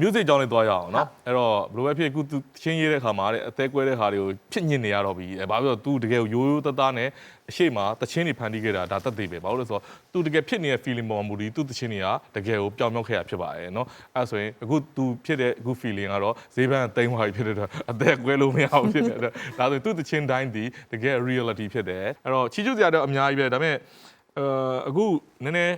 မြို့စိတ်ကြောင်းလေးသွားရအောင်နော်အဲ့တော့ဘယ်လိုပဲဖြစ်အခုသူချင်းရေးတဲ့ခါမှာတဲ့အသေးကွဲတဲ့ဟာတွေကိုဖြစ်ညစ်နေရတော့ပြီအဲဘာဖြစ်လို့သူတကယ်ရိုးရိုးသားသားနဲ့အရှိမတချင်းတွေဖန်တီးခဲ့တာဒါတက်သေးပဲဘာလို့လဲဆိုတော့သူတကယ်ဖြစ်နေတဲ့ feeling ပေါ်မှာမူတည်သူတချင်းတွေကတကယ်ကိုပျောက်မြောက်ခဲ့တာဖြစ်ပါတယ်နော်အဲ့ဆိုရင်အခုသူဖြစ်တဲ့အခု feeling ကတော့ဈေးဘန်းတိမ်ဝါကြီးဖြစ်တဲ့အတွက်အသေးကွဲလို့မရဘူးဖြစ်တဲ့အတွက်ဒါဆိုရင်သူတချင်းတိုင်းဒီတကယ် reality ဖြစ်တယ်အဲ့တော့ချီချူစရာတော့အများကြီးပဲဒါပေမဲ့အခုနည်းနည်း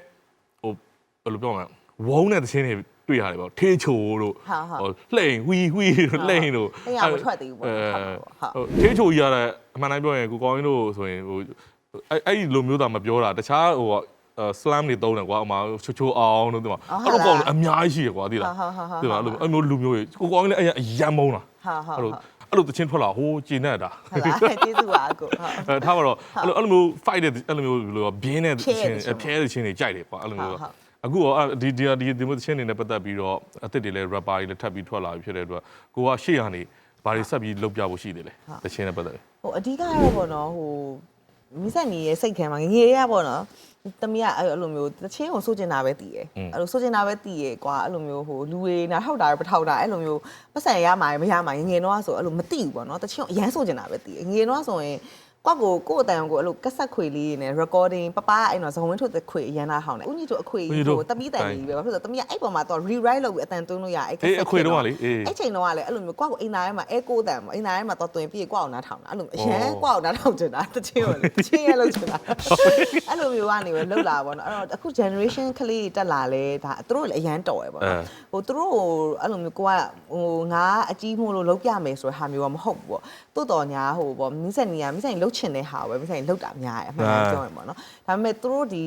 ဟိုဘယ်လိုပြောမလဲဝုန်းတဲ့တခြင်းတွေ တွေ့ရတယ်ပေါ့ထေးချိုတို့ဟုတ်ဟုတ်လှိန်ဝီဝီတို့လှိန်တို့အဲ့ရမထွက်သေးဘူးပေါ့အဲဟုတ်ဟုတ်ဟိုထေးချိုကြီးရတဲ့အမှန်တိုင်းပြောရင်ကိုကောင်းရင်တို့ဆိုရင်ဟိုအဲ့အဲ့ဒီလိုမျိုးသာမပြောတာတခြားဟိုစလမ်တွေတုံးတယ်ကွာအမချိုချိုအောင်တို့ဒီမှာအဲ့လိုကောင်းတယ်အများကြီးရှိရကွာသိလားဟုတ်ဟုတ်ဟုတ်ဒီမှာအဲ့လိုအဲ့မျိုးလူမျိုးကြီးကိုကောင်းရင်လည်းအဲ့ရအရန်မုန်းတာဟုတ်ဟုတ်အဲ့လိုအဲ့လိုတချင်းထွက်လာဟိုးကျင်းနေတာဟုတ်လားကျေးဇူးပါအကိုဟုတ်အဲထားပါတော့အဲ့လိုအဲ့လိုမျိုး fight တဲ့အဲ့လိုမျိုးလိုဘင်းတဲ့ဖြဲတဲ့ချင်းချင်းအဖျဲတဲ့ချင်းတွေကြိုက်တယ်ကွာအဲ့လိုမျိုးဟုတ်ဟုတ် အခုရောအဲ့ဒီဒီဒီဒီမျိုးချင်းတွေနဲ့ပတ်သက်ပြီးတော့အစ်စ်တွေလည်း rapper တွေလည်းထပ်ပြီးထွက်လာပြီဖြစ်တဲ့အတွက်ကိုကရှေ့ကနေဘာတွေဆက်ပြီးလုပ်ပြဖို့ရှိတယ်လဲတချင်းနဲ့ပတ်သက်ပြီးဟိုအဓိကတော့ပေါ့နော်ဟိုမိဆက်နီရဲ့စိတ်ထဲမှာငငယ်ရပေါ့နော်တမီးကအဲ့လိုမျိုးတချင်းကိုစိုးကျင်တာပဲတည်ရယ်အဲ့လိုစိုးကျင်တာပဲတည်ရယ်ကွာအဲ့လိုမျိုးဟိုလူတွေနာထောက်တာပထောက်တာအဲ့လိုမျိုးပတ်စံရမှာမရမှာငငယ်တော့ဆိုအဲ့လိုမသိဘူးပေါ့နော်တချင်းကိုအရန်စိုးကျင်တာပဲတည်ရယ်ငငယ်တော့ဆိုရင် ကွက်ကိုကိုယ့်အတန်ကိုအဲ့လိုကက်ဆက်ခွေလေးနဲ့ recording ပပအဲ့တော့ဇုံဝင်းထုတ်တဲ့ခွေအရန်လာဟောင်းတယ်ဦးကြီးတို့အခွေကြီးဟိုတမီးတန်ကြီးပဲဘာဖြစ်လို့တမီးကအဲ့ပေါ်မှာတော့ rewrite လုပ်ပြီးအတန်သွင်းလို့ရအဲ့အေးအခွေတော့ကလေအေးအဲ့ချိန်တော့ကလည်းအဲ့လိုမျိုးကိုယ့်ကိုအိမ်သားထဲမှာအဲကိုတန်ပေါ့အိမ်သားထဲမှာတော့တွင်ပြီးကိုယ့်အောင်နားထောင်တာအဲ့လိုအရန်ကိုယ့်အောင်နားထောင်ချင်တာတချင်းကိုလေတချင်းရဲ့လုပ်ချင်တာအဲ့လိုမျိုးကနေပဲလုပ်လာပါတော့အဲ့တော့အခု generation ကလေးတွေတက်လာလဲဒါသူတို့လည်းအရန်တော်ရယ်ပေါ့နော်ဟိုသူတို့ကိုအဲ့လိုမျိုးကိုကဟိုငါအကြီးမို့လို့လုပ်ပြမယ်ဆိုတဲ့ဟာမျိုးကမဟုတ်ဘူးပေါ့တိုးတော်ညာဟိုပေါ့မိဆက်နီယာမိဆက်နီလှုပ်ချင်တဲ့ဟာပဲမိဆက်နီလှုပ်တာများတယ်အမှန်တမ်းပြောရင်ပေါ့နော်ဒါပေမဲ့သူတို့ဒီ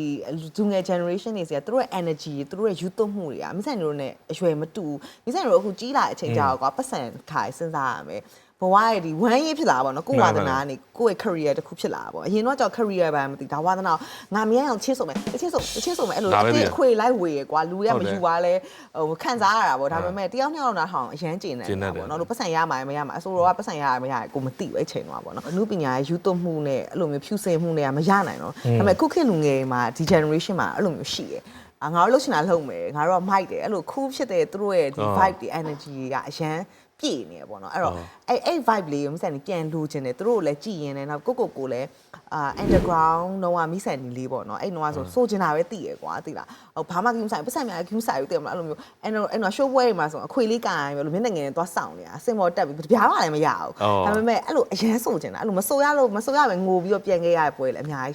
လူငယ် generation တွေစီကသူတို့ရဲ့ energy သူတို့ရဲ့ယူသွမှုတွေကမိဆက်နီတို့နဲ့အရွယ်မတူမိဆက်နီတို့အခုကြီးလာတဲ့အချိန်ကြာတော့ကွာပတ်စံခါစဉ်းစားရမယ် ဘဝရဲ့ဒီဝမ်းရေးဖြစ်လာပါတော့ကိုယ်ဝါသနာကနေကိုယ့်ရဲ့ career တစ်ခုဖြစ်လာပါပေါ့အရင်တော့ကြောင့် career ပဲမသိဒါဝါသနာငါမြဲအောင်ချစ်ဆုံးမယ်ချစ်ဆုံးချစ်ဆုံးမယ်အဲ့လိုအတင်းအခွေလိုက်ဝေရကွာလူတွေကမယူပါလဲဟိုခံစားရတာပေါ့ဒါပေမဲ့တယောက်နှစ်ယောက်တော့ထောင်အရန်ကျင်နေတယ်ပေါ့နော်လို့ပတ်စံရမှာမရမှာအဆိုတော့ကပတ်စံရမှာမရကိုမသိဘူးအဲ့ချိန်တော့ပေါ့နော်အမှုပညာရဲ့ယူသွမှုနဲ့အဲ့လိုမျိုးဖြူစင်မှုတွေကမရနိုင်တော့ဒါပေမဲ့ခုခေတ်လူငယ်မှာဒီ generation မှာအဲ့လိုမျိုးရှိတယ်အာငါတို့လှုပ်ရှင်တာလှုပ်မယ်ငါတို့က mic တယ်အဲ့လို cool ဖြစ်တဲ့သူတို့ရဲ့ဒီ vibe တွေ energy တွေကအရန် ပြည့်နေရပေါ့နော်အဲ့တော့အဲ့အဲ့ vibe လေးကိုမိဆန်နေပြန်လိုချင်တယ်သူတို့ကိုလည်းကြည်ရင်လည်းနောက်ကိုကိုကိုလည်းအာ underground တော့ကမိဆန်နေလေးပေါ့နော်အဲ့တော့ဆိုစိုးချင်တာပဲတည်ရကွာသိလားဟိုဘာမှကိမဆိုင်ပတ်စံများကိမဆိုင်ဘူးတည်မလားအဲ့လိုမျိုးအဲ့တော့အဲ့တော့ show ပွဲတွေမှာဆိုအခွေလေးကန်ပြီးလို့မျက်နှာငယ်နဲ့သွားဆောင်နေတာစင်မော်တက်ပြီးတပြားမှလည်းမရဘူးဒါပေမဲ့အဲ့လိုအရန်စိုးချင်တာအဲ့လိုမစိုးရလို့မစိုးရပဲငိုပြီးတော့ပြန်ခဲ့ရတဲ့ပွဲလည်းအများ